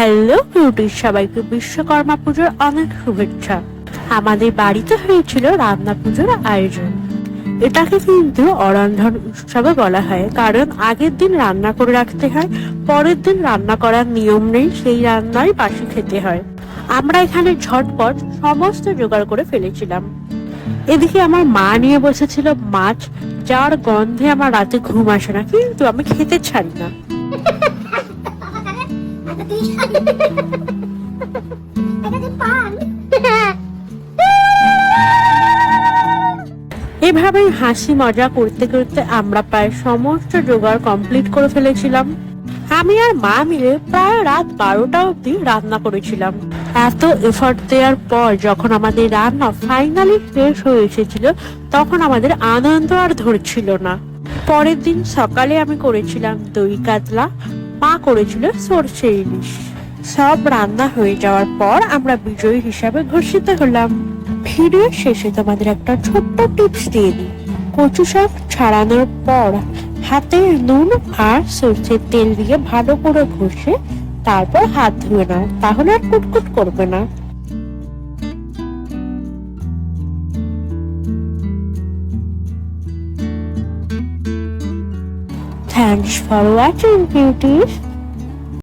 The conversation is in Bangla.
হ্যালো বিউটির সবাইকে বিশ্বকর্মা পুজোর অনেক শুভেচ্ছা। আমাদের বাড়িতে হয়েছিল রান্না পুজোর আয়োজন। এটাকে কিন্তু অরন্ধন উৎসবে বলা হয়, কারণ আগের দিন রান্না করে রাখতে হয়, পরের দিন রান্না করার নিয়ম নেই, সেই রান্নাই বাসি খেতে হয়। আমরা এখানে ঝটপট সমস্ত জোগাড় করে ফেলেছিলাম। এদিকে আমার মা নিয়ে বসেছিল মাছ, যার গন্ধে আমার রাতে ঘুম আসে না, কিন্তু আমি খেতে ছাড়ি না। এভাবেই হাসি মজা করতে করতে আমরা প্রায় সমস্ত জোগাড় কমপ্লিট করে ফেলেছিলাম। আমি আর মা মিলে প্রায় রাত বারোটা অবধি রান্না করেছিলাম। এত এফর্ট দেওয়ার পর যখন আমাদের রান্না ফাইনালি শেষ হয়ে এসেছিল, তখন আমাদের আনন্দ আর ধরছিল না। পরের দিন সকালে আমি করেছিলাম দই কাতলা মা করেছিল সর্ষে ইলিশ। সব রান্না হয়ে যাওয়ার পর আমরা বিজয়ী হিসাবে ঘোষিত হলাম। ভিডিও শেষে তোমাদের একটা ছোট্ট টিপস দিয়ে দিই। কচু শাক ছাড়ানোর পর হাতে নুন আর সর্ষের তেল দিয়ে ভালো করে ঘষে তারপর হাত ধুয়ে নাও, তাহলে আর কুটকুট করবে না। Thanks for watching, beauties.